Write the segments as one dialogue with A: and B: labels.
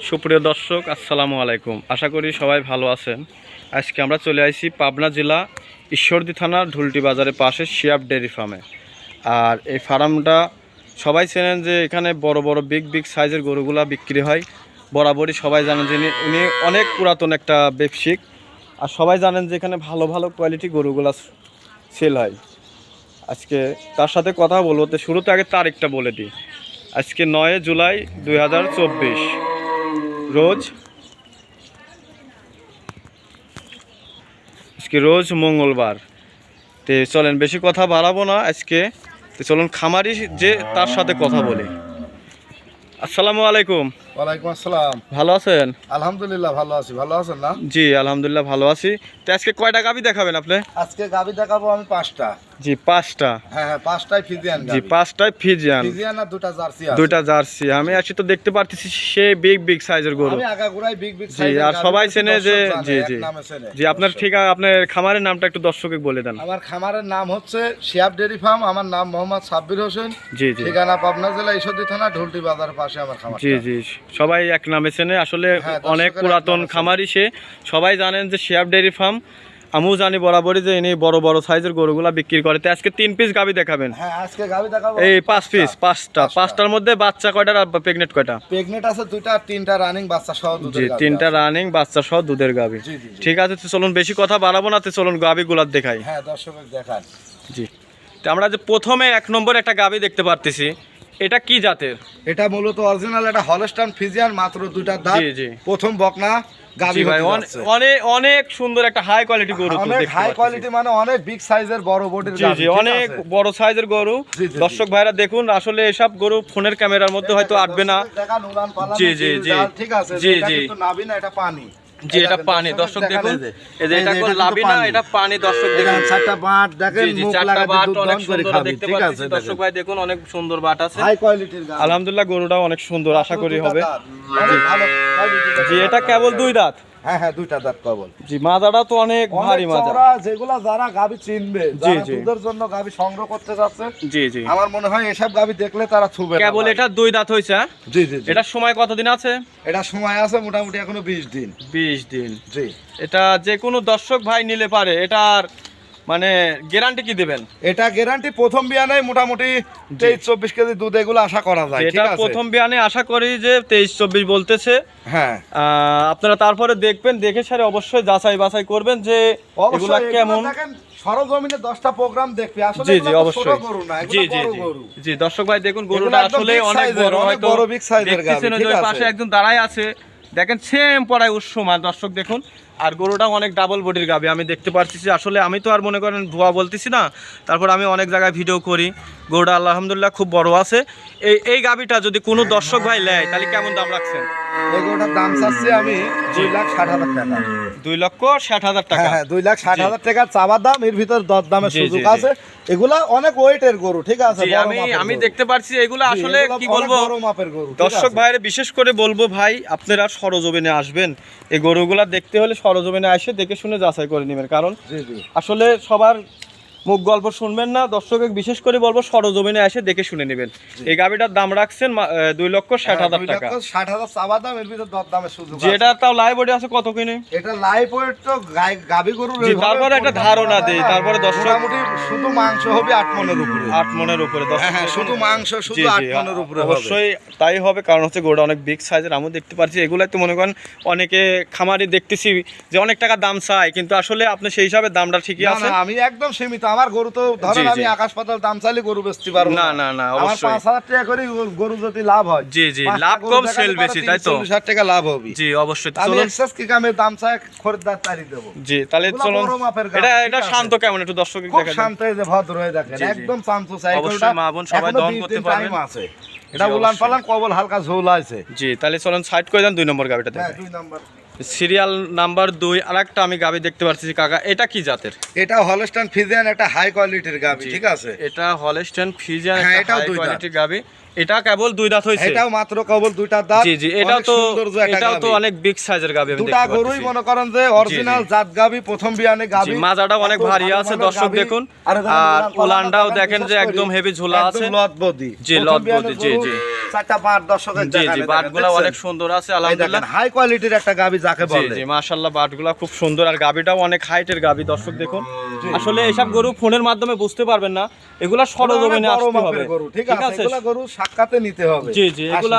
A: সুপ্রিয় দর্শক, আসসালামু আলাইকুম। আশা করি সবাই ভালো আছেন। আজকে আমরা চলে আসছি পাবনা জেলা ঈশ্বরদী থানার ঢুলটি বাজারের পাশে শিয়াব ডেয়ারি ফার্মে। আর এই ফার্মটা সবাই চেনেন যে এখানে বড় বড় বিগ বিগ সাইজের গরুগুলা বিক্রি হয়। বরাবরই সবাই জানেন যে উনি অনেক পুরাতন একটা ব্যবসায়িক। আর সবাই জানেন যে এখানে ভালো ভালো কোয়ালিটি গরুগুলা সেল হয়। আজকে তার সাথে কথা বলব। তো শুরুতে আগে তারিখটা বলে দিই। আজকে নয় জুলাই দুই হাজার চব্বিশ। রোজ? আজকে রোজ মঙ্গলবার। তে চলেন বেশি কথা বাড়াবো না আজকে। তো চলুন খামারি যে তার সাথে কথা বলি। আসসালামু আলাইকুম।
B: ওয়ালাইকুম আসসালাম।
A: ভালো আছেন?
B: আলহামদুলিল্লাহ ভালো আছি। ভালো আছেন না?
A: জি আলহামদুলিল্লাহ ভালো আছি। তো আজকে কয়টা গাবি দেখাবেন আপনি?
B: আজকে গাবি দেখাবো আমি পাঁচটা।
A: জি পাঁচটা।
B: হ্যাঁ হ্যাঁ পাঁচটাই ফিজিয়ান
A: জি পাঁচটায় ফিজিয়ান
B: ফিজিয়ান আর দুটা জার্সি আছে।
A: দুইটা জার্সি আমি তো দেখতে পারতেছি সে বিগ বিগ সাইজের গরু।
B: আমি আগাগোড়াই বিগ বিগ
A: জি, আর সবাই চেনে যে- জি, জি। জি আপনার ঠিকানা আপনার খামারের নামটা একটু দর্শকে বলে দেন।
B: আমার খামারের নাম হচ্ছে শিয়াব ডেরি ফার্ম। আমার নাম মোহাম্মদ সাব্বির হোসেন।
A: জি জি।
B: ঠিকানা পাবনা জেলা ঈশ্বরদী থানা ঢুলটি বাজার পাশে আমার খামার
A: জি জি। সবাই এক নামে চেনে। আসলে
B: হ্যাঁ,
A: অনেক পুরাতন
B: এক নামে চেনে।
A: খামারি সে। সবাই জানেন যে শিয়াব ডেয়ারি ফার্ম আমিও জানি বরাবরই যে ইনি বড় বড় সাইজের গরুগুলা বিক্রি করে। তো আজকে তিন পিস গাবি দেখাবেন।
B: হ্যাঁ আজকে গাবি দেখাবো।
A: এই পাঁচ পিস পাঁচটা।
B: পাঁচটা।
A: পাঁচটার মধ্যে বাচ্চা কয়টার আর প্রেগনেন্ট কয়টা?
B: প্রেগনেট আছে দুইটা আর তিনটা রানিং বাচ্চা সহ দুধের
A: জি
B: গাভী
A: তিনটা রানিং বাচ্চা সহ দুধের গাবি।
B: জি জি জি।
A: ঠিক আছে তো চলুন বেশি কথা বাড়াবো না তো চলুন গাবি গুলার দেখাই।
B: হ্যাঁ দর্শকের দেখান।
A: জি। তো আমরা যে প্রথমে এক নম্বর একটা গাবি দেখতে পারতেছি। এটা কি জাতের
B: এটা মূলত অরিজিনাল একটা হলস্টান ফিজিয়ান মাত্র দুইটা দাঁত। প্রথম বকনা
A: ভাই। অনেক অনেক সুন্দর একটা হাই কোয়ালিটি গরু
B: অনেক হাই কোয়ালিটি মানে অনেক বিগ সাইজের বড় বডির
A: অনেক বড় সাইজের গরু। দর্শক ভাইরা দেখুন আসলে এসব গরু ফোনের ক্যামেরার মধ্যে হয়তো আটবে না জি, জি, জি।
B: ঠিক আছে
A: জি, জি।
B: কিন্তু না এটা পানি
A: জি এটা পানি। দর্শক দেখুন এই যে এটা কোন লাভই না এটা পানি দর্শক দেখুন
B: চারটা বাট দেখেন মুখ লাগাতে দুধ
A: অনেক সুন্দর দেখতে
B: পাচ্ছেন
A: দর্শক ভাই দেখুন অনেক সুন্দর বাট আছে।
B: হাই কোয়ালিটির গাছ।
A: আলহামদুলিল্লাহ গরুটাও অনেক সুন্দর আশা করি হবে। জি। এটা কেবল দুই দাঁত।
B: হ্যাঁ হ্যাঁ দুইটা দাঁত কবল
A: জি মাদাটা তো অনেক ভারী মাজা।
B: যেগুলা যারা গাবি চিনবে যারা দুধের জন্য গাবি সংগ্রহ করতে যাচ্ছে
A: জি জি।
B: আমার মনে হয় এসব গাবি দেখলে তারা ছুবে
A: কেবল এটা দুই দাঁত হইছে হ্যাঁ?
B: জি জি
A: এটা সময় কতদিন আছে?
B: এটা সময় আছে মোটামুটি এখনও বিশ দিন।
A: বিশ দিন।
B: জি।
A: এটা যে কোনো দর্শক ভাই নিলে পারে এটার মানে গ্যারান্টি কি দেবেন?
B: এটা গ্যারান্টি প্রথম বিয়ানে মোটামুটি তেইশ চব্বিশ কেজি দুধ এগুলো আশা করা যায়
A: এটা
B: ঠিক আছে?
A: প্রথম বিয়ানে আশা করি যে তেইশ চব্বিশ বলতেছে।
B: হ্যাঁ।
A: আপনারা তারপরে দেখবেন দেখে সারে অবশ্যই যাচাই বাছাই করবেন যে এগুলা কেমন।
B: সরজমিনে দশটা প্রোগ্রাম দেখবে আসলে
A: জি জি অবশ্যই। জি জি জি। জি দর্শক ভাই দেখুন গরুটা আসলে অনেক বড় হয়তো
B: বড়
A: ওই যে
B: ঠিক
A: ওই পাশে
B: আছে।
A: একজন দাঁড়ায় আছে। দেখেন সেম পড়ায় উৎসমান দর্শক দেখুন। আর গরুটাও অনেক ডাবল বডির গাবে আমি দেখতে পাচ্ছি আসলে আমি তো আর মনে করেন ভুয়া বলতেছি না তারপর আমি অনেক জায়গায় ভিডিও করি। গরুটা আলহামদুলিল্লাহ খুব বড় আছে। এই এই গাবিটা যদি কোনো দর্শক ভাই নেয় তাহলে কেমন দাম রাখছেন?
B: গরুটার দাম চাচ্ছি আমি দুই লাখ ষাট হাজার টাকা।
A: দুই লক্ষ ষাট হাজার টাকা।
B: হ্যাঁ হ্যাঁ দুই লাখ ষাট হাজার টাকা চাবার দাম এর ভিতর দর দামের সুযোগ আছে। এগুলা অনেক ওয়েটের গরু ঠিক আছে?
A: আমি আমি দেখতে পাচ্ছি এগুলো আসলে কি বলব? দর্শক? ভাইয়ের বিশেষ করে বলব ভাই আপনারা সরজমিনে আসবেন। এই গরুগুলা দেখতে হলে সরজমিনে এসে দেখে শুনে যাচাই করে নেবেন। কারণ আসলে সবার মুখ গল্প শুনবেন না দর্শকের বিশেষ করে বলব সরজমিনে এসে দেখে শুনে নেবেন। এই গাবিটার দাম রাখছেন দুই লক্ষ ষাট হাজার টাকা।
B: ষাট হাজার চাবার দাম এর ভিতর দর সুযোগ
A: যেটা তাও লাইবডি আছে কত কিনে?
B: এটা লাইভ ওয়েট তো গরুর
A: জি, তারপরে একটা ধারণা দেই, তারপরে দর্শক-
B: মোটামুটি শুধু মাংস হবে আট মনের উপরে।
A: আট মনের উপরে
B: হ্যাঁ হ্যাঁ শুধু মাংস শুধু আট মনের উপরে
A: অবশ্যই তাই হবে কারণ হচ্ছে গোটা অনেক বিগ সাইজের আমি দেখতে পাচ্ছি এগুলাই তো মনে করেন অনেকে খামারি দেখতেছি যে অনেক টাকা দাম চায় কিন্তু আসলে আপনি সেই হিসাবে দামটা ঠিকই আছে
B: আমি একদম সীমিত। আমার গরু তো ধরেন আমি আকাশ পাতাল দাম চাইলে গরু বেচতে পারব
A: না, না, না, অবশ্যই।
B: পাঁচ হাজার টাকা করে গরু যদি লাভ হয়
A: জি, জি, লাভ কম, সেল বেশি, তাই তো?
B: 30 টাকা লাভ হবে।
A: জি অবশ্যই। চলুন।
B: এক্সেস কি কামে দাম চাই? খরিদ্দার তারি দেবো।
A: জি তাহলে চলুন। এটা এটা শান্ত কেমন? একটু দর্শক
B: খুব শান্ত হয়ে যে ভদ্র হয়ে দেখেন। একদম চামচু
A: অবশ্যই মা বোন সবাই দহন করতে পারবেন।
B: আছে। এটা উলান পালান কবল হালকা ঝোল আছে।
A: জি তাহলে চলুন সাইড করে দেন দুই নম্বর গাবিটা
B: হ্যাঁ
A: দেখেন।
B: দুই নাম্বার।
A: সিরিয়াল নাম্বার দুই আর একটা আমি গাবি দেখতে পাচ্ছি কাকা। এটা কি জাতের?
B: এটা হলস্টাইন ফিজিয়ান একটা হাই কোয়ালিটির গাবি ঠিক আছে?
A: এটা হলস্টেন ফিজিয়ান একটা হাই। কোয়ালিটির গাবি। এটা কেবল দুই দাঁত হয়েছে?
B: এটাও মাত্র কেবল দুইটা দাঁত।
A: জি জি এটাও তো এটাও তো অনেক বিগ সাইজের গাবি আমি
B: দুটা গরুই মনে করেন যে অরিজিনাল জাত গাবি প্রথম বিয়ানে
A: জি,
B: গাবি।
A: মাজাটা অনেক ভারী আছে দর্শক দেখুন।
B: আর
A: উলানটাও
B: দেখেন
A: যে একদম হেভি ঝোলা আছে।
B: লতবদি।
A: জি, লতবদি, জি, জি।
B: চারটা বাট দর্শকের
A: জি জি বাটগুলা অনেক সুন্দর আছে আলহামদুলিল্লাহ।
B: হাই কোয়ালিটির একটা গাবি যাকে বলে।
A: জি মাশাআল্লাহ বাটগুলা খুব সুন্দর আর গাবিটাও অনেক হাইটের গাবি দর্শক দেখুন। আসলে এসব গরু ফোনের মাধ্যমে বুঝতে পারবেন না এগুলা সরজমিনে আসতে হবে।
B: ঠিক আছে? এগুলা গরু সাক্ষাতে নিতে হবে
A: জি জি এগুলা।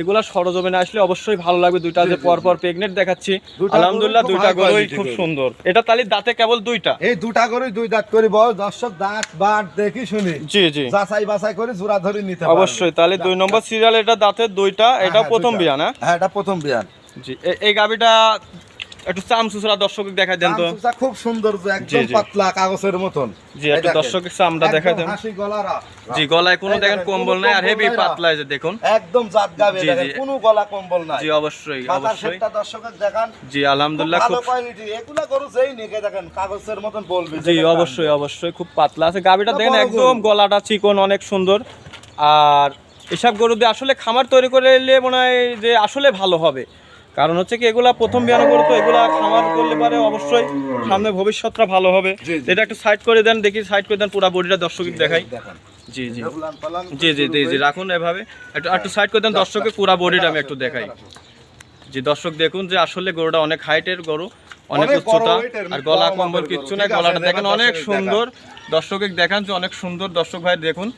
A: এগুলা সরজমিনে আসলে অবশ্যই ভালো লাগবে। দুইটা যে পর পর প্রেগনেন্ট দেখাচ্ছি। আলহামদুলিল্লাহ দুইটা গরুই খুব সুন্দর। এটা তাহলে দাঁতে কেবল দুইটা?
B: এই দুটা গরুই দুই দাঁত করে বল দর্শক দাঁত বাট দেখি শুনি।
A: জি জি।
B: যাচাই বাছাই করে জোড়া ধরে নিতে।
A: অবশ্যই তাহলে দুই নম্বর সিরিয়াল এটা দাঁতের দুইটা
B: হ্যাঁ,
A: এটা
B: হ্যাঁ,
A: প্রথম বিয়ান
B: হ্যাঁ? এটা প্রথম বিয়ান।
A: জি এই গাবিটা একটু চামচুচরা দর্শক দেখাই দেন তো।
B: খুব সুন্দর একদম পাতলা কাগজের মতন।
A: জি একটু
B: দেখেন।
A: চামড়া দেখাই দেন।
B: হাসি গলারা
A: জি গলায় কোনো দেখেন
B: দেখেন,
A: কম্বল নাই আর হেভি পাতলা যে দেখুন।
B: একদম জাত গাবে দেখেন কোনো গলা কম্বল নাই।
A: জি অবশ্যই অবশ্যই।
B: শেপটা দর্শকের দেখান।
A: জি আলহামদুলিল্লাহ
B: খুব ভালো কোয়ালিটি এগুলা গরু যেই নিকে দেখেন কাগজের মতন বলবে
A: জি অবশ্যই অবশ্যই খুব পাতলা আছে। গাবিটা দেখেন একদম গলাটা চিকন অনেক সুন্দর। আর এসব গরু দিয়ে আসলে খামার তৈরি করে মনে হয় যে আসলে ভালো হবে। কারণ হচ্ছে কি এগুলা প্রথম বিয়ানো গরু তো এগুলা খামার করলে পারে অবশ্যই সামনে ভবিষ্যৎটা ভালো হবে। এটা একটু সাইড করে দেন দেখি সাইড করে দেন পুরো বডিটা দর্শক দেখাই। জি জি জি। জি জি জি রাখুন এভাবে। একটু একটু সাইড করে দেন দর্শকের পুরো বডিটা আমি একটু দেখাই। জি দর্শক দেখুন যে আসলে গরুটা অনেক হাইটের গরু অনেক উচ্চতা আর গলা কম্বল কিচ্ছু না গলাটা দেখেন অনেক সুন্দর। দর্শকের দেখান যে অনেক সুন্দর দর্শক ভাই দেখুন।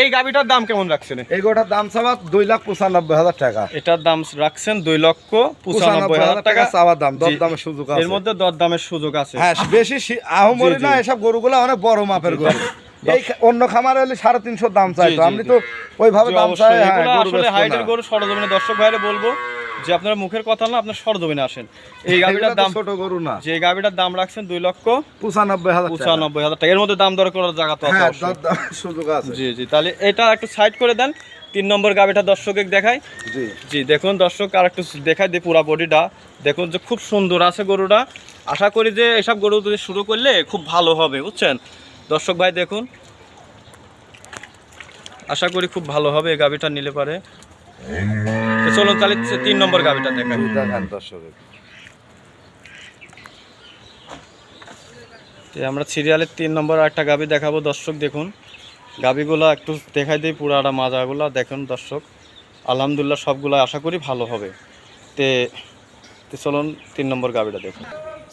A: এই গাবিটার দাম কেমন রাখছেন?
B: এই গোটার দাম চাওয়া দুই লাখ পঁচানব্বই হাজার টাকা।
A: এটার দাম রাখছেন দুই লক্ষ পঁচানব্বই হাজার টাকা।
B: চাওয়ার দাম দর দামের সুযোগ আছে।
A: এর মধ্যে দরদামের সুযোগ আছে।
B: হ্যাঁ বেশি আহমরি। না এসব গরুগুলো অনেক বড় মাপের গরু। এই অন্য খামারে হলে সাড়ে তিনশো দাম চাইতো।
A: জি,
B: আমি তো ওইভাবে দাম চাই হ্যাঁ,
A: আসলে হাইটের গরু সরজমিনে দর্শক ভাইরে বলব যে আপনার মুখের কথা না আপনার সরজমিনে আসেন। এই গাবিটার দাম
B: ছোট গরু না।
A: যে গাবিটার দাম রাখছেন দুই লক্ষ
B: পঁচানব্বই হাজার
A: পঁচানব্বই হাজার টাকা। এর মধ্যে দাম দর করার জায়গা তো আছে
B: হ্যাঁ সুযোগ আছে।
A: জি জি তাহলে এটা একটু সাইড করে দেন। তিন নম্বর গাবিটা দর্শকে দেখাই।
B: জি।
A: জি দেখুন দর্শক আর একটু দেখাই দিই পুরা বডিটা। দেখুন যে খুব সুন্দর আছে গরুটা। আশা করি যে এসব গরু যদি শুরু করলে খুব ভালো হবে বুঝছেন? দর্শক ভাই দেখুন। আশা করি খুব ভালো হবে এই গাবিটা নিলে পারে। তো চলুন তাহলে তিন নম্বর গাবিটা দেখাই।
B: দেখান
A: আমরা সিরিয়ালের তিন নম্বর একটা গাবি দেখাবো দর্শক দেখুন। গাবিগুলো একটু দেখাই দিই পুরাটা মাজাগুলো দেখুন দর্শক। আলহামদুলিল্লাহ সবগুলো আশা করি ভালো হবে। তে চলুন তিন নম্বর গাবিটা দেখুন।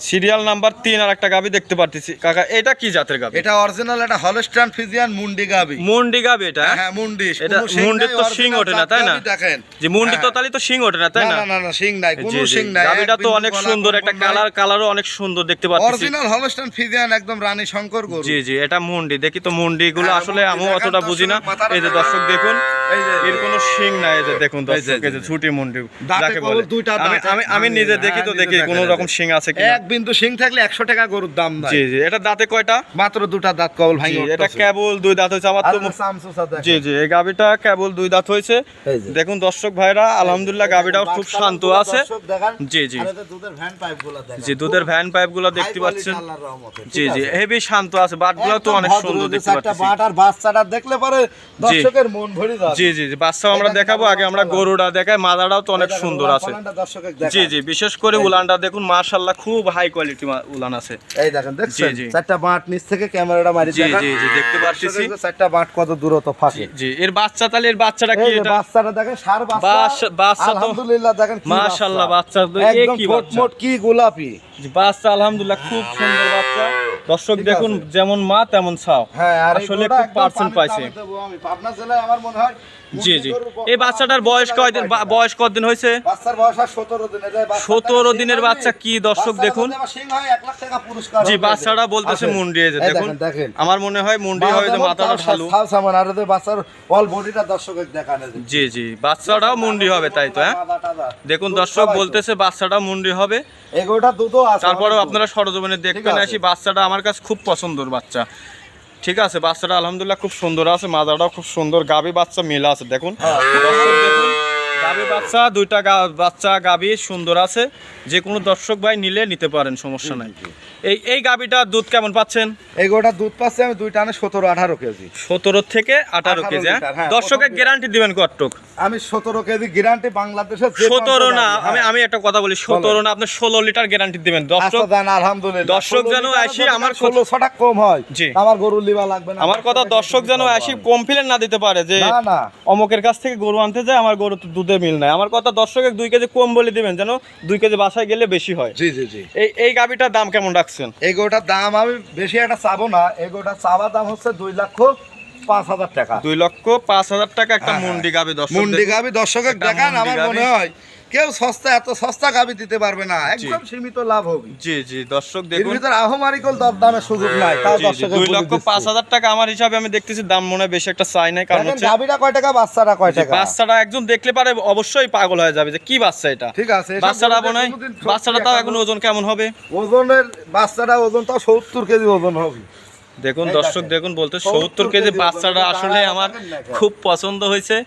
A: সিরিয়াল নাম্বার তিন আর একটা গাবি দেখতে পারতেছি। কাকা এটা কি জাতের গাবি?
B: এটা অরিজিনাল একটা হলস্টাইন ফিজিয়ান মুন্ডি গাবি।
A: মুন্ডি গাবি এটা? হ্যাঁ?
B: হ্যাঁ মুন্ডি।
A: এটা
B: নাই,
A: তো শিং ওঠে না, তাই না?
B: দেখেন।
A: যে মুন্ডি তো
B: হ্যাঁ।
A: তাহলে তো শিং ওঠে না তাই
B: না
A: না?
B: না না না নাই কোনো। শিং নাই।
A: গাবিটা তো অনেক সুন্দর একটা কালার কালারও অনেক সুন্দর দেখতে পাচ্ছি
B: অরিজিনাল হলস্টাইন ফিজিয়ান একদম রানী শঙ্কর গরু
A: জি জি এটা মুন্ডি। দেখি তো মুন্ডি গুলো
B: হ্যাঁ,
A: আসলে
B: মুন্ডি
A: আমি অতটা বুঝি না। এই যে দর্শক দেখুন
B: এই যে
A: এর কোনো শিং নাই এই যে দেখুন দর্শক এই যে ছুটি মুন্ডি যাকে বলে।
B: দুইটা
A: আমি আমি নিজে দেখি তো
B: হ্যাঁ,
A: দেখি কোনো রকম। শিং আছে কিনা।
B: বিন্দু সিং থাকলে একশো টাকা গরুর দাম
A: জি জি। এটা দাঁতে কয়টা?
B: মাত্র দুটা দাঁত কবল
A: জি এটা কেবল দুই দাঁত হয়েছে। আমার তো জি জি এই গাবিটা কেবল দুই দাঁত হয়েছে। দেখুন দর্শক ভাইরা আলহামদুলিল্লাহ গাবিটাও খুব শান্ত আছে। জি, জি। জি দুধের ভ্যান পাইপগুলো দেখতে পাচ্ছেন। জি জি হেভি শান্ত আছে বাটগুলো তো অনেক সুন্দর দেখতে পাচ্ছি।
B: বাট আর বাচ্চাটা দেখলে পরে দর্শকের মন ভরে যাবে।
A: জি জি জি বাচ্চাও আমরা দেখাবো আগে আমরা গরুটা দেখাই মাদাটাও তো অনেক সুন্দর আছে। জি জি বিশেষ করে উলানটা দেখুন মাশাল্লাহ খুব হাই কোয়ালিটি উলান আছে।
B: এই দেখেন দেখছেন। চারটা বাট নিচ থেকে ক্যামেরাটা মারি
A: জি জি জি দেখতে পাচ্ছি
B: চারটা বাট কত দূরত্ব ফাঁকে।
A: জি এর বাচ্চা তাহলে এর বাচ্চাটা কি এটা?
B: বাচ্চাটা দেখেন সার বাচ্চা।
A: বাচ্চা- তো-
B: আলহামদুলিল্লাহ দেখেন কি
A: মাশাআল্লাহ বাচ্চা। তো এ
B: একদম
A: কি বাচ্চা?
B: মোট কি গোলাপি।
A: জি, বাচ্চা আলহামদুলিল্লাহ খুব সুন্দর বাচ্চা। দর্শক দেখুন যেমন মা তেমন ছাও।
B: হ্যাঁ
A: আসলে খুব পার্সেন্ট পাইছে।
B: আমি। পাবনা জেলায় আমার মনে হয়
A: জি জি। এই বাচ্চাটার বয়স কয়দিন? বয়স কতদিন হয়েছে?
B: বাচ্চার বয়স সতেরো
A: দিনের বাচ্চা কি দর্শক দেখুন। জি বাচ্চাটা বলতেছে
B: আছে।
A: মুন্ডি এই যে দেখুন। আমার মনে হয় মুন্ডি হয় যে মাথাটা
B: সাল সামান আর বাচ্চার অল বডিটা দর্শকের দেখানো
A: জি জি। বাচ্চাটাও মুন্ডি হবে তাই তো হ্যাঁ? দেখুন দর্শক বলতেছে বাচ্চাটা মুন্ডি হবে।
B: এগোটা
A: তারপরেও আপনারা সরজমিনে দেখবেন। আসি বাচ্চাটা আমার কাছে খুব পছন্দর বাচ্চা। ঠিক আছে, বাচ্চাটা আলহামদুলিল্লাহ খুব সুন্দর আছে মাদাটাও খুব সুন্দর গাবি বাচ্চা মেলা আছে, দেখুন। দেখুন গাবি বাচ্চা দুইটা বাচ্চা গাবি সুন্দর আছে। যে কোনো দর্শক ভাই নিলে নিতে পারেন সমস্যা নাই। এই এই গাবিটার দুধ কেমন পাচ্ছেন?
B: এই গোটা দুধ পাচ্ছে আমি দুই টানে সতেরো আঠারো কেজি।
A: সতেরো থেকে আঠারো কেজি হ্যাঁ?
B: হ্যাঁ,
A: গ্যারান্টি দিবেন কতটুক
B: আমি সতেরো কেজি গ্যারান্টি বাংলাদেশের যে
A: সতেরো না আমি
B: হ্যাঁ।
A: আমি একটা কথা বলি সতেরো না আপনি ষোলো লিটার গ্যারান্টি দিবেন। দর্শক
B: আচ্ছা আলহামদুলিল্লাহ।
A: দর্শক যেন
B: 16
A: আসি আমার
B: ষোলো ছটা কম হয়
A: জি।
B: আমার গরু লিবা লাগবে না
A: আমার কথা দর্শক যেন আসি কমপ্লেন না দিতে পারে যে অমকের কাছ থেকে গরু আনতে যায় আমার গরু তো দুধে মিল নাই। আমার কথা দর্শকের দুই কেজি কম বলে দিবেন যেন দুই কেজি বাসায় গেলে বেশি হয়।
B: জি জি জি।
A: এই এই গাবিটার দাম কেমন রাখছেন?
B: এই গোটার দাম আমি বেশি একটা চাবো না। এই গোটার চাওয়া দাম হচ্ছে দুই লক্ষ পাঁচ হাজার টাকা।
A: দুই লক্ষ পাঁচ হাজার টাকা একটা
B: হ্যাঁ,
A: মুন্ডি গাবি দর্শক
B: মুন্ডি গাবি দর্শকের দেখান আমার মনে হয় কেউ সস্তা এত সস্তা গাবি দিতে পারবে না। একদম সীমিত লাভ হবে।
A: জি জি দর্শক দেখুন।
B: ভিতরে আহমারিকল দরদামের সুযোগ নাই তাও
A: দুই
B: বলে
A: লক্ষ
B: দিচ্ছি।
A: পাঁচ হাজার টাকা আমার হিসাবে আমি দেখতেছি দাম মনে হয় বেশি একটা চাই নাই কারণ হচ্ছে
B: গাবিটা কয় টাকা বাচ্চাটা কয় টাকা?
A: বাচ্চাটা একজন দেখলে পারে অবশ্যই পাগল হয়ে যাবে যে কি বাচ্চা এটা।
B: ঠিক আছে
A: বাচ্চাটা মনে
B: সত্যি
A: বাচ্চাটা তাও এখন ওজন কেমন হবে?
B: ওজনের বাচ্চাটা ওজন তো সত্তর কেজি ওজন হবে।
A: দেখুন দর্শক
B: দেখুন।
A: বলতে
B: 70
A: সত্তর কেজি বাচ্চাটা আসলে আমার? খুব পছন্দ হয়েছে।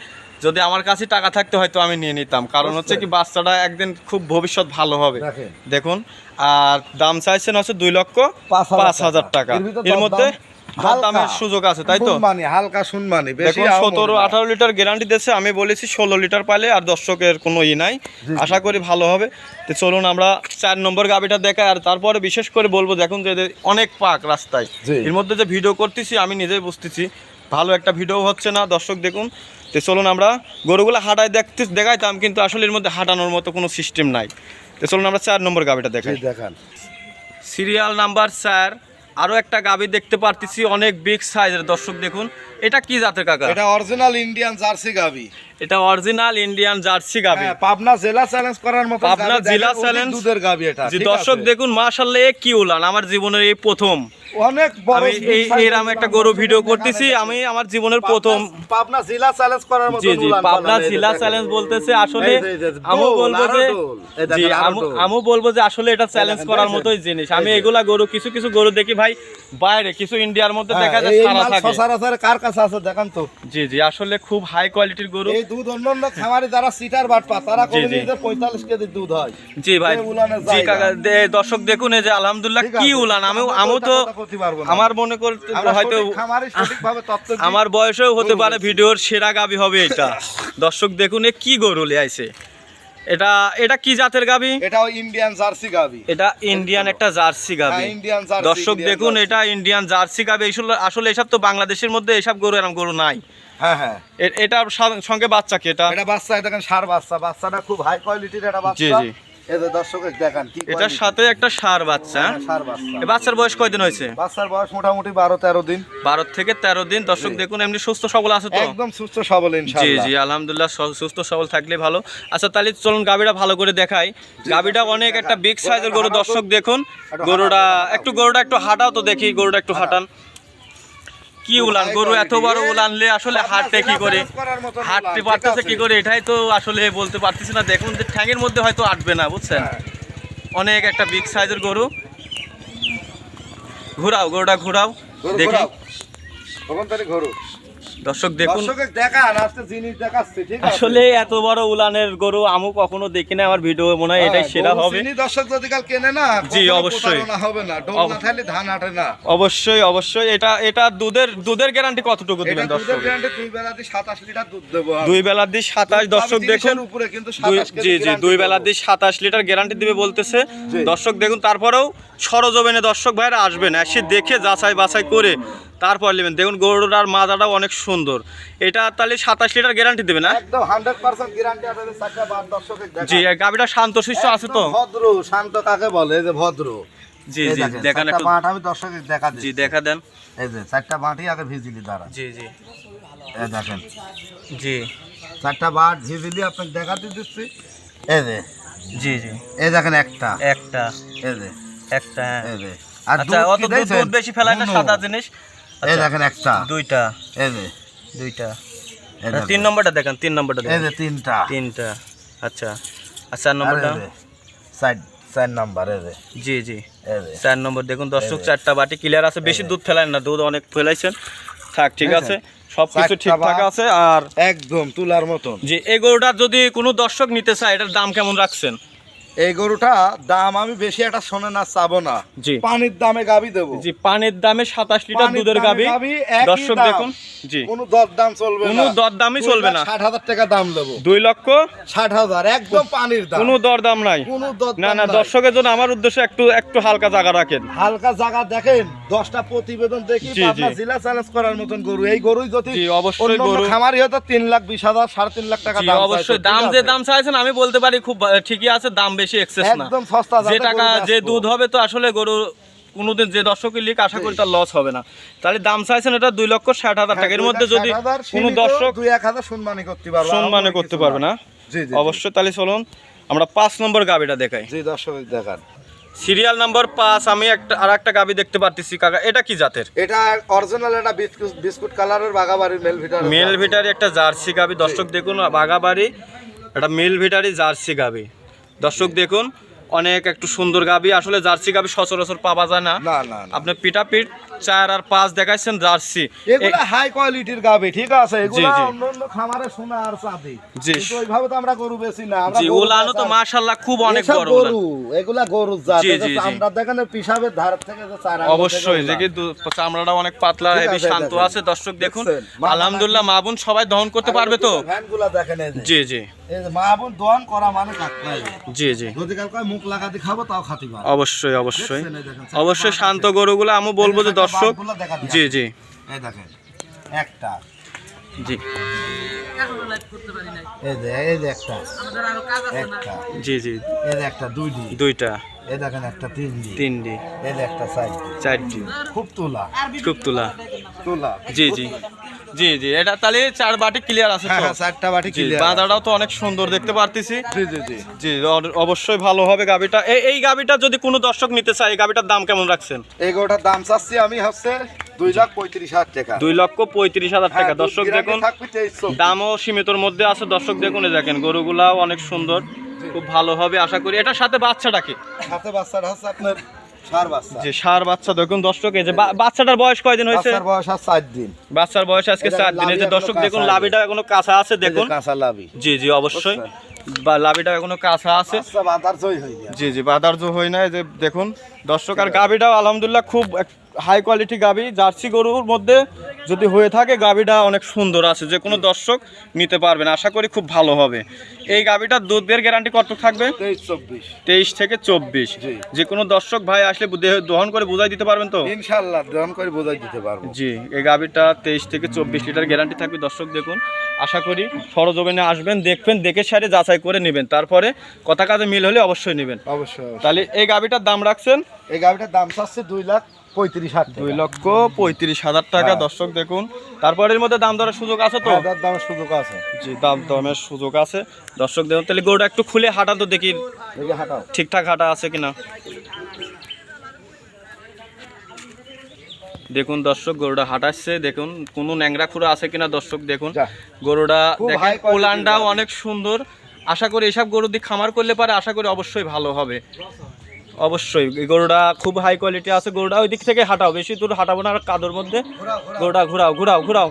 A: যদি আমার কাছে টাকা থাকতে হয়তো আমি নিয়ে নিতাম। কারণ হচ্ছে কি বাচ্চাটা একদিন খুব ভবিষ্যৎ ভালো হবে।
B: দেখুন।
A: আর দাম চাইছেন হচ্ছে দুই লক্ষ
B: পাঁচ হাজার
A: টাকা।
B: এর
A: মধ্যে দামের সুযোগ আছে তাই তো?
B: হালকা শুনমানি
A: দেখুন সতেরো আঠারো লিটার গ্যারান্টি দিয়েছে আমি বলেছি ষোলো লিটার পাইলে আর দর্শকের কোনো ই নাই। আশা করি ভালো হবে। তো চলুন আমরা চার নম্বর গাবিটা দেখাই আর তারপরে বিশেষ করে বলব দেখুন যে অনেক পাক রাস্তায়। এর মধ্যে যে ভিডিও করতেছি আমি নিজেই বুঝতেছি ভালো একটা ভিডিও হচ্ছে না দর্শক দেখুন। তো চলুন আমরা গরুগুলো হাঁটায় দেখতে দেখাইতাম কিন্তু আসলে এর মধ্যে হাঁটানোর মতো কোনো সিস্টেম নাই। তো চলুন আমরা চার নম্বর গাবিটা দেখাই।
B: দেখান।
A: সিরিয়াল নাম্বার চার আরও একটা গাবি দেখতে পারতেছি অনেক বিগ সাইজের দর্শক দেখুন এটা কি জাতের কাকা?
B: এটা অরিজিনাল ইন্ডিয়ান জার্সি গাবি।
A: এটা অরিজিনাল ইন্ডিয়ান জার্সি গাবি।
B: হ্যাঁ, পাবনা জেলা চ্যালেঞ্জ করার মতো
A: পাবনা জেলা চ্যালেঞ্জ
B: দুধের গাবি এটা
A: দর্শক দেখুন মাশাআল্লাহ কি উলান আমার জীবনের এই প্রথম।
B: অনেক বড়
A: আমি এই একটা গরু ভিডিও করতেছি। আমি আমার জীবনের প্রথম
B: পাবনা জেলা চ্যালেঞ্জ করার মতো
A: জি জি পাবনা জেলা চ্যালেঞ্জ বলতেছে আসলে আমু বলব যে জি আমু- বলব যে আসলে এটা চ্যালেঞ্জ করার মতোই জিনিস। আমি এগুলা গরু কিছু কিছু গরু দেখি ভাই বাইরে কিছু ইন্ডিয়ার মধ্যে
B: হ্যাঁ,
A: দেখা যায় সারা থাকে।
B: সচরাচর কার কাছে আছে দেখান তো।
A: জি জি আসলে খুব হাই কোয়ালিটির গরু।
B: এই দুধ অন্য অন্য খামারে যারা সিটার বাট পা তারা
A: জি।
B: পঁয়তাল্লিশ কেজি দুধ হয়।
A: জি ভাই জি কাকা দর্শক দেখুন এই যে আলহামদুলিল্লাহ কি উলান। আমি আমি তো
B: করতে পারব
A: আমার মনে করতে হয়তো। আমার বয়সেও হতে পারে ভিডিওর সেরা গাবি হবে এটা। দর্শক দেখুন এ কি গরু লিয়াইছে এটা এটা কি জাতের গাবি
B: এটাও ইন্ডিয়ান জার্সি গাবি
A: এটা ইন্ডিয়ান একটা জার্সি গাবি
B: হ্যাঁ, ইন্ডিয়ান জার্সি,
A: দর্শক দেখুন এটা ইন্ডিয়ান জার্সি গাবি আসলে এসব তো বাংলাদেশের মধ্যে এসব গরু এরকম গরু নাই।
B: হ্যাঁ হ্যাঁ।
A: এ- এটার সঙ্গে বাচ্চা কি এটা?
B: এটা বাচ্চা দেখেন সার বাচ্চা। বাচ্চাটা খুব হাই কোয়ালিটির একটা বাচ্চা।
A: জি।
B: এই দেখান কি
A: এটার। সাথে একটা সার বাচ্চা।
B: হ্যাঁ, সার বাচ্চা।
A: বাচ্চার বয়স কয়দিন হয়েছে?
B: বাচ্চার বয়স মোটামুটি বারো তেরো দিন।
A: বারো থেকে তেরো দিন। দর্শক দেখুন এমনি সুস্থ সবল আছে তো?
B: একদম সুস্থ সবল
A: জি জি আলহামদুলিল্লাহ সুস্থ সবল থাকলে ভালো। আচ্ছা তাহলে চলুন গাবিটা ভালো করে দেখাই। গাবিটা অনেক একটা বিগ সাইজের গরু। দর্শক দেখুন গরুটা একটু গরুটা একটু হাঁটাও তো দেখি গরুটা একটু হাঁটান। কি উলান? গরু এত বড় উলানলে আসলে হাঁটতে কি করে? হাঁটতে পারতেছে কি করে? এটাই তো আসলে বলতে পারতেছি না। দেখুন যে ঠ্যাঙের মধ্যে হয়তো আটবে না বুঝছেন?
B: হ্যাঁ।
A: অনেক একটা বিগ সাইজের গরু। ঘোরাও গরুটা ঘোরাও। দেখি।
B: ঘোরো
A: দর্শক দেখুন। আসলে এত বড় উলানের গরু আমু কখনো দেখি না আমার ভিডিও মনে হয় এটাই
B: হ্যাঁ,
A: সেরা হবে।
B: দর্শক যদি কাল কেনে না
A: জি, অবশ্যই।
B: হবে না ধান আটে না।
A: অবশ্যই অবশ্যই এটা এটা দুধের দুধের গ্যারান্টি কতটুকু দিবেন দর্শক?
B: দুই বেলা দিয়ে সাতাশ লিটার দুধ দেবো
A: দুই বেলার দিয়ে সাতাশ দর্শক দেখুন
B: উপরে কিন্তু 27
A: জি জি দুই। বেলার দিয়ে সাতাশ লিটার গ্যারান্টি দিবে বলতেছে। দর্শক দেখুন তারপরেও সরজমিনে দর্শক ভাইরা আসবেন এসে দেখে যাচাই বাছাই করে তারপর নেবেন। দেখুন গরুটার মাজাটাও অনেক সুন্দর। এটা তাহলে সাতাশ লিটার গ্যারান্টি দেবে না?
B: একদম হান্ড্রেড পার্সেন্ট গ্যারান্টি আপনাদের চারটা বার দর্শকের
A: জি গাবিটা শান্ত শিষ্ট আছে তো?
B: ভদ্র শান্ত কাকে বলে? যে ভদ্র।
A: জি জি
B: দেখান চারটা
A: একটু।
B: আমি দর্শকের দেখা
A: জি দেখা দেন।
B: এই যে চারটা আগে ভিজিলি দ্বারা
A: জি জি।
B: এই দেখেন।
A: জি।
B: চারটা ভিজিলি আপনাকে দেখাতে দিচ্ছি। এই যে।
A: জি জি।
B: এই দেখেন একটা।
A: একটা।
B: এই যে।
A: একটা হ্যাঁ।
B: এই যে।
A: আচ্ছা অত দুধ বেশি ফেলা একটা সাদা জিনিস?
B: এই
A: আচ্ছা,
B: দেখেন একটা।
A: দুইটা।
B: এই যে।
A: দুইটা। আচ্ছা। তিন নম্বরটা দেখেন তিন নম্বরটা
B: এই যে তিনটা।
A: তিনটা। আচ্ছা আর চার নম্বরটা?
B: চার নাম্বার এই যে।
A: জি জি। চার নম্বর দেখুন দর্শক চারটা বাটি ক্লিয়ার আছে। বেশি দুধ ফেলায় না দুধ অনেক ফেলাইছেন। থাক ঠিক আছে। সবকিছু ঠিকঠাক আছে আর
B: একদম তুলার মতন।
A: যে এই গরুটা যদি কোনো দর্শক নিতে চায় এটার দাম কেমন রাখছেন?
B: এই গরুটা দাম আমি বেশি একটা শোনে না চাবো না।
A: জি।
B: পানির দামে গাবি দেবো।
A: জি পানির দামে সাতাশ লিটার দুধের গাবি। দর্শক দেখুন জি।
B: কোনো দর দাম চলবে
A: কোনো দরদামই চলবে না।
B: ষাট হাজার টাকা দাম দেবো।
A: দুই লক্ষ
B: ষাট হাজার একদম পানির দাম।
A: কোনো দরদাম নাই।
B: কোনো দর
A: না না দর্শকের জন্য আমার উদ্দেশ্যে একটু একটু হালকা জায়গা রাখেন।
B: হালকা জায়গা দেখেন দশটা প্রতিবেদন দেখি জেলা চ্যালেঞ্জ করার মতন গরু। এই গরুই যদি
A: জি, অবশ্যই গরু-
B: খামারি হতো তিন লাখ বিশ হাজার সাড়ে তিন লাখ টাকা দাম
A: অবশ্যই। দাম যে দাম চাইছেন আমি বলতে পারি খুব ঠিকই আছে দাম বেশি এক্সেস না।
B: একদম সস্তা
A: যে টাকা যে দুধ হবে তো আসলে গরু কোনোদিন যে দর্শকই লিক আশা করি তার লস হবে না। তাহলে দাম চাইছেন এটা দুই লক্ষ ষাট হাজার টাকা। এর
B: হ্যাঁ,
A: মধ্যে যদি কোনো দর্শক
B: দুই এক হাজার সম্মানী করতে পারবে।
A: সম্মানে করতে পারবে না। অবশ্যই তাহলে চলুন আমরা পাঁচ নম্বর গাবিটা দেখাই।
B: জি দর্শক দেখান।
A: সিরিয়াল নাম্বার পাঁচ আমি একটা আর একটা গাবি দেখতে পারতেছি কাকা। এটা কি জাতের?
B: এটা অরিজিনাল একটা বিস্কুট বিস্কুট কালারের বাগাবাড়ির মেল ভিটার
A: মেল ভিটারি একটা জার্সি গাবি। দর্শক দেখুন বাগাবাড়ি এটা মেল ভিটারি জার্সি গাবি। দর্শক দেখুন অনেক একটু সুন্দর গাবি আসলে জার্সি গাবি সচরাচর পাওয়া যায় না। আপনি পিটা পিট চার আর পাঁচ দেখাইছেন জার্সি।
B: এগুলা হাই কোয়ালিটির গাবে ঠিক আছে? এগুলা
A: জি।
B: অন্য অন্য খামারে সোনা আর চাঁদি।
A: জি।
B: ওইভাবে তো আমরা গরু বেশি না আমরা
A: ওলানো তো মাশাল্লাহ খুব অনেক বড়।
B: গরু এগুলা গরু জাত। আমরা দেখেন ধার থেকে যে চার
A: অবশ্যই দেখি চামড়াটা অনেক পাতলা হেবি শান্ত আছে। দর্শক দেখুন আলহামদুলিল্লাহ মা বোন সবাই দহন করতে পারবে তো?
B: ভ্যানগুলা দেখেন যে।
A: জি জি।
B: এই যে মা বোন দোয়ান করা মানে কাকলাই
A: জি জি।
B: যদি কাল কয় মুখ লাগাতে খাব তাও খাতে
A: অবশ্যই অবশ্যই। অবশ্যই শান্ত গরুগুলো আমি বলব যে দর্শক জি জি।
B: এই দেখেন একটা।
A: জি।
B: এই যে এই যে একটা। একটা।
A: জি জি।
B: এই যে একটা দুই
A: দুইটা।
B: এই দেখেন একটা তিন ডি
A: তিনটি
B: এই যে একটা চার ডি খুব তোলা।
A: খুব তোলা।
B: তোলা।
A: জি জি। জি জি। এটা তাহলে চার বাটি ক্লিয়ার আছে
B: হ্যাঁ
A: তো?
B: হ্যাঁ চারটা বাটি ক্লিয়ার
A: বাঁধাটাও তো অনেক সুন্দর দেখতে পারতেছি।
B: জি জি জি।
A: জি অবশ্যই ভালো হবে গাবিটা। এই এই গাবিটা যদি কোনো দর্শক নিতে চায় এই গাবিটার দাম কেমন রাখছেন?
B: এই গোটার দাম চাচ্ছি আমি হচ্ছে দুই লাখ পঁয়ত্রিশ হাজার টাকা।
A: দুই লক্ষ পঁয়ত্রিশ হাজার টাকা।
B: হ্যাঁ,
A: দর্শক দেখুন। দামও সীমিতর মধ্যে আছে। দর্শক দেখুন দেখেন গরুগুলাও অনেক সুন্দর। খুব ভালো হবে আশা করি। এটার সাথে বাচ্চাটা কি?
B: সাথে বাচ্চাটা হচ্ছে আপনার সার বাচ্চা।
A: যে সার বাচ্চা দেখুন দর্শক এই যে বাচ্চাটার বয়স কয়দিন হয়েছে?
B: বাচ্চার বয়স আর চার দিন।
A: বাচ্চার বয়স আজকে দিন। এই যে দর্শক দেখুন লাভিটা এখনও কাঁচা আছে দেখুন।
B: কাঁচা লাভি।
A: জি জি অবশ্যই। বা লাভিটা এখনও কাঁচা আছে।
B: যায়
A: জি জি বাদার্য হয় না এই যে দেখুন। দর্শক আর আলহামদুলিল্লাহ খুব হাই কোয়ালিটি গাবি জার্সি গরুর মধ্যে যদি হয়ে থাকে গাবিটা অনেক সুন্দর আছে। যে কোনো দর্শক নিতে পারবেন। আশা করি খুব ভালো হবে। এই গাবিটার দুধের গ্যারান্টি কত থাকবে?
B: তেইশ
A: থেকে চব্বিশ। যে কোনো দর্শক ভাই আসলে দহন করে বোঝাই দিতে পারবেন তো?
B: ইনশাল্লাহ দাম করে বোঝাই দিতে পারব।
A: জি এই গাবিটা তেইশ থেকে চব্বিশ লিটার গ্যারান্টি থাকবে। দর্শক দেখুন আশা করি সরজমিনে আসবেন দেখবেন দেখে সারে যাচাই করে নেবেন। তারপরে কথা কাজে মিল হলে অবশ্যই নেবেন।
B: অবশ্যই।
A: তাহলে এই গাবিটার দাম রাখছেন?
B: এই গাড়িটার দাম চাচ্ছে দুই লাখ পঁয়ত্রিশ হাজার
A: দুই লক্ষ পঁয়ত্রিশ হাজার টাকা
B: হ্যাঁ।
A: দর্শক দেখুন। তারপরের মধ্যে দাম দরের সুযোগ আছে তো?
B: দামের সুযোগ আছে।
A: জি দাম দমের সুযোগ আছে। দর্শক দেখুন তাহলে গরুটা একটু খুলে হাঁটা তো দেখি। ঠিকঠাক হাঁটা আছে কিনা? দেখুন দর্শক গরুটা হাঁটাচ্ছে। দেখুন কোনো ন্যাংরা খুঁড়া আছে কিনা দর্শক দেখুন। গরুটা দেখেন
B: গরু।
A: অনেক সুন্দর। আশা করি এসব গরু দিয়ে খামার করলে পারে আশা করি অবশ্যই ভালো হবে। অবশ্যই। গরুটা খুব হাই কোয়ালিটি আছে। গরুটা ওই দিক থেকে হাঁটাও বেশি দূর হাঁটাবো না আর কাদর মধ্যে। গরুটা ঘুরাও ঘুরাও ঘুরাও।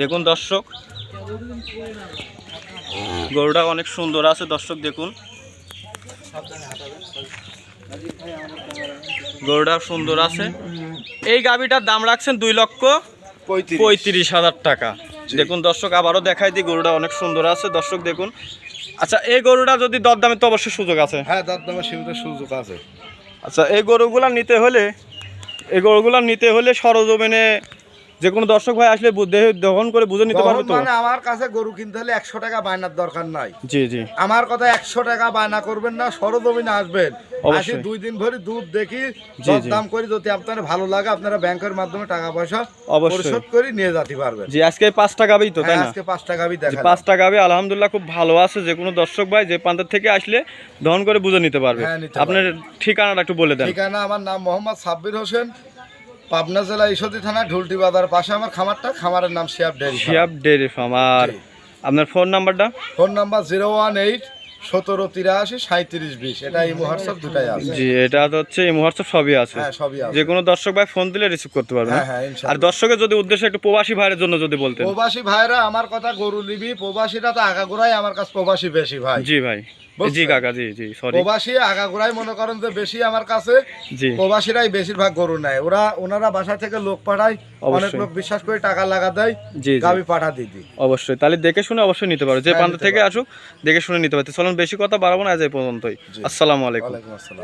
A: দেখুন দর্শক গরুটা অনেক সুন্দর আছে। দর্শক দেখুন। গরুটা সুন্দর আছে। এই গাবিটার দাম রাখছেন দুই লক্ষ
B: পঁয়ত্রিশ
A: পঁয়ত্রিশ হাজার টাকা। দেখুন দর্শক আবারও দেখাই দিই গরুটা অনেক সুন্দর আছে। দর্শক দেখুন। আচ্ছা এই গরুটা যদি দরদামে তো অবশ্যই সুযোগ আছে।
B: হ্যাঁ দরদামে সীমিত সুযোগ আছে।
A: আচ্ছা এই গরুগুলা নিতে হলে এই গরুগুলা নিতে হলে সরজমিনে যে কোনো দর্শক ভাই আসলে দহন করে বুঝে নিতে পারবে তো?
B: মানে আমার কাছে গরু কিনতে হলে একশো টাকা বায়নার দরকার নাই।
A: জি জি।
B: আমার কথা একশো টাকা বায়না করবেন না সরজমিনে আসবেন। আসি দুই দিন ভরে দুধ দেখি। দাম করে যদি আপনার ভালো লাগে আপনারা ব্যাংকের মাধ্যমে টাকা পয়সা
A: অবশ্যই।
B: পরিশোধ করে নিয়ে যেতে পারবেন।
A: জি আজকে পাঁচ টাকাবেই তো তাই
B: হ্যাঁ,
A: না?
B: আজকে পাঁচ টাকা আমি দেখা
A: পাঁচ টাকা হবে আলহামদুলিল্লাহ খুব ভালো আছে যে কোনো দর্শক ভাই যে প্রান্তের থেকে আসলে দহন করে বুঝে নিতে পারবে।
B: হ্যাঁ,
A: আপনার ঠিকানাটা একটু বলে দেন।
B: ঠিকানা আমার নাম মোহাম্মদ সাব্বির হোসেন পাবনা জেলা ঈশ্বরদী থানা ঢুলটি বাজার পাশে আমার খামারটা। খামারের নাম Shiyab dairy
A: Shiyab dairy farm. আর আপনার ফোন নাম্বারটা?
B: Phone number zero one eight সতেরো তিরাশি সাঁত্রিশ বিশ। এটা ইমো হোয়াটসঅ্যাপ দুটাই আছে।
A: জি এটা তো হচ্ছে এই হোয়াটসঅ্যাপ সবই আছে।
B: হ্যাঁ সবই আছে।
A: যে কোনো দর্শক ভাই ফোন দিলে রিসিভ করতে পারবে
B: হ্যাঁ? হ্যাঁ
A: আর দর্শকের যদি উদ্দেশ্য একটু প্রবাসী ভাইয়ের জন্য যদি বলতেন।
B: প্রবাসী ভাইরা আমার কথা গরু নিবি প্রবাসীরা তো আগাগোড়াই আমার কাছে প্রবাসী বেশি ভাই।
A: জি ভাই। জি কাকা জি জি সরি
B: প্রবাসী আগাগোড়াই মনে করেন যে বেশি আমার কাছে প্রবাসীরাই বেশিরভাগ গরু নেয়। ওরা ওনারা বাসা থেকে লোক পাঠায় অনেক লোক বিশ্বাস করে টাকা লাগা দেয়
A: জি আমি
B: গাবি পাঠা দিদি
A: অবশ্যই। তাহলে দেখে শুনে অবশ্যই নিতে পারো। যে
B: হ্যাঁ,
A: প্রান্ত থেকে আসুক দেখে শুনে নিতে পারো। চলুন বেশি কথা বাড়াবো না আজ এই পর্যন্তই। আসসালামু আলাইকুম।
B: আসসালাম।